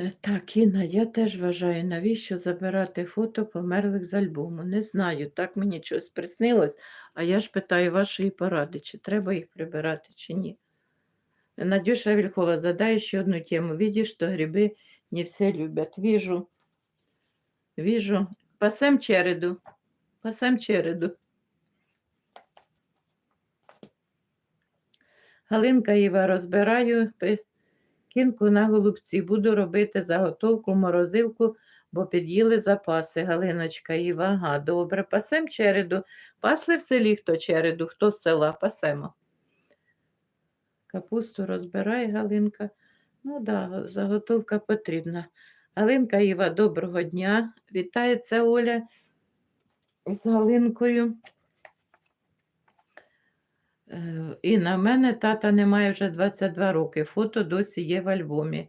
Е, Так, Інна, я теж вважаю, навіщо забирати фото померлих з альбому. Не знаю, так мені щось приснилось, а я ж питаю вашої поради, чи треба їх прибирати, чи ні. Надюша Вільхова задає ще одну тему. Видишь, что гриби не все любят. Вижу. Вижу. Пасем череду. Пасем череду. Галинка Іва, розбираю кінку на голубці. Буду робити заготовку, морозилку, бо під'їли запаси. Галиночка Іва, ага, добре. Пасем череду. Пасли в селі хто череду, хто з села, пасемо. Капусту розбирає Галинка. Ну да, заготовка потрібна. Галинка Іва, доброго дня. Вітається Оля з Галинкою. Е, І на мене тата немає вже 22 роки. Фото досі є в альбомі.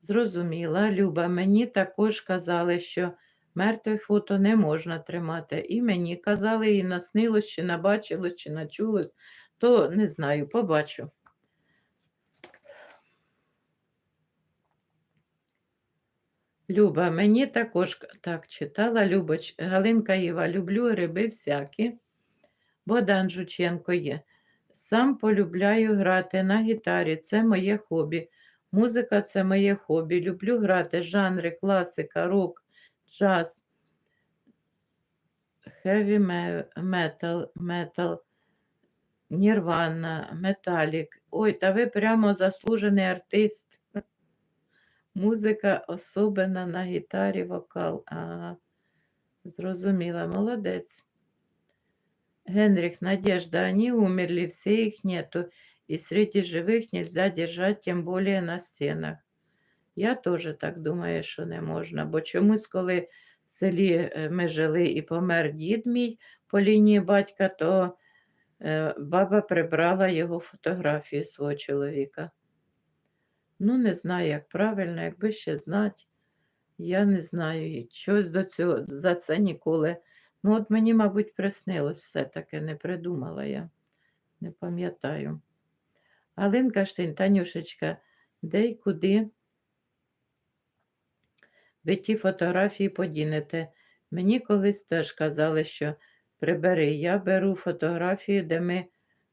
Зрозуміла, Люба, мені також казали, що мертве фото не можна тримати. І мені казали, і наснилось, чи набачилось, чи начулось, то не знаю, побачу. Люба, мені також так читала Любоч, Галинка Іва, люблю гриби всякі. Богдан Жученко є. Сам полюбляю грати на гітарі, це моє хобі. Музика це моє хобі. Люблю грати жанри, класика, рок, джаз, хеві метал, метал, нірвана, металік. Ой, та ви прямо заслужений артист. Музика особена на гітарі, вокал. Ага, зрозуміла, молодець. Генрих, Надежда, они умерли, все их нету, и среди живых нельзя держать, тем более на стенах. Я теж так думаю, що не можна, бо чомусь, коли в селі е, ми жили і помер дід мій по лінії батька, то е, баба прибрала його фотографію свого чоловіка. Ну, не знаю, як правильно, якби ще знати. Я не знаю, щось до цього за це ніколи. Ну, от мені, мабуть, приснилось все-таки, не придумала я, не пам'ятаю. Галинка Штин, Танюшечка, де й куди ви ті фотографії подінете? Мені колись теж казали, що прибери. Я беру фотографію, де ми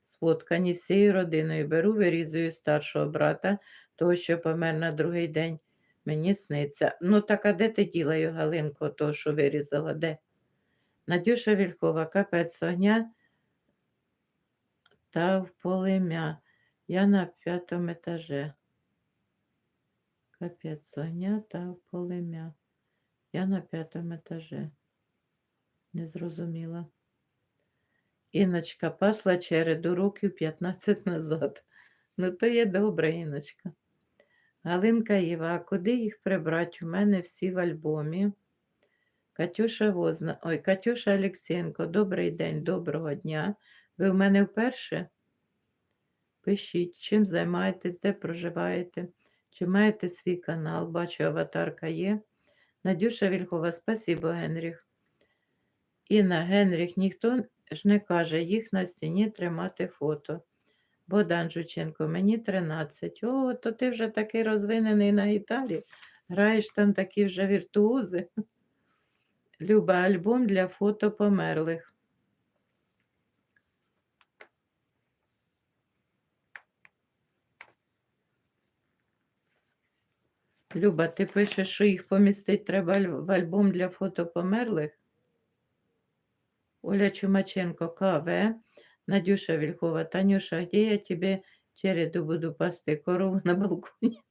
сфоткані всією родиною. Беру, вирізую старшого брата, того, що помер на другий день. Мені сниться. Ну, так а де ти діла Галинко, того, що вирізала? Де? Надюша Вількова, капець огня та в полем'я. Я на п'ятому етаже. Капець огня та в полем'я. Я на п'ятому етаже. Не зрозуміла. Іночка пасла череду років 15 назад. Ну, то є добре, Іночка. Галинка Іва, а куди їх прибрати? У мене всі в альбомі. Катюша Возна, ой, Катюша Олексєнко, добрий день, доброго дня. Ви в мене вперше? Пишіть, чим займаєтесь, де проживаєте, чи маєте свій канал, бачу, аватарка є. Надюша Вільхова, спасибо, Генріх. Інна Генріх, ніхто ж не каже, їх на стіні тримати фото. Богдан Жученко, мені 13. О, то ти вже такий розвинений на гітарі. Граєш там такі вже віртуози. Люба, альбом для фото померлих. Люба, ти пишеш, що їх помістить треба в альбом для фото померлих? Оля Чумаченко, КВ, Надюша Вільхова, Танюша, где я тебе череду буду пасти? Корову на балконі.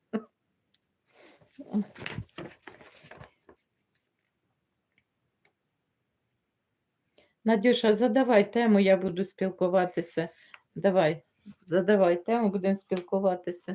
Надюша, задавай тему, я буду спілкуватися. Давай, задавай тему, будемо спілкуватися.